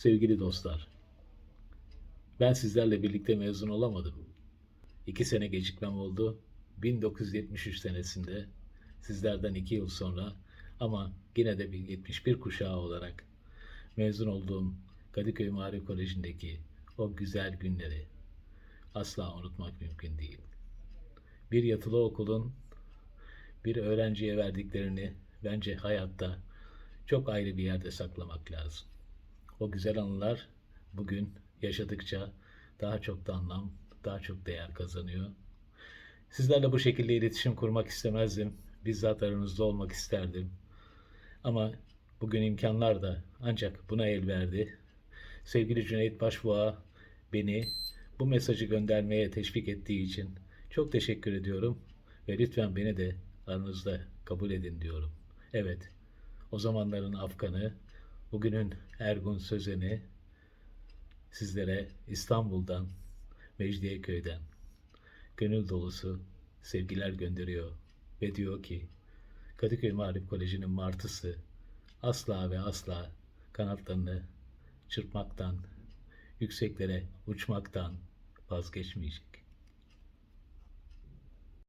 Sevgili dostlar, ben sizlerle birlikte mezun olamadım. İki sene gecikmem oldu. 1973 senesinde sizlerden iki yıl sonra ama yine de bir 71 kuşağı olarak mezun olduğum Kadıköy Mağrip Koleji'ndeki o güzel günleri asla unutmak mümkün değil. Bir yatılı okulun bir öğrenciye verdiklerini bence hayatta çok ayrı bir yerde saklamak lazım. O güzel anılar bugün yaşadıkça daha çok da anlam, daha çok değer kazanıyor. Sizlerle bu şekilde iletişim kurmak istemezdim. Bizzat aranızda olmak isterdim. Ama bugün imkanlar da ancak buna el verdi. Sevgili Cüneyt Başbuğ'a beni bu mesajı göndermeye teşvik ettiği için çok teşekkür ediyorum ve lütfen beni de aranızda kabul edin diyorum. Evet, o zamanların Afganı, bugünün Ergun Sözen'i sizlere İstanbul'dan, Mecidiyeköy'den gönül dolusu sevgiler gönderiyor ve diyor ki Kadıköy Mağrip Koleji'nin martısı asla ve asla kanatlarını çırpmaktan, yükseklere uçmaktan vazgeçmeyecek.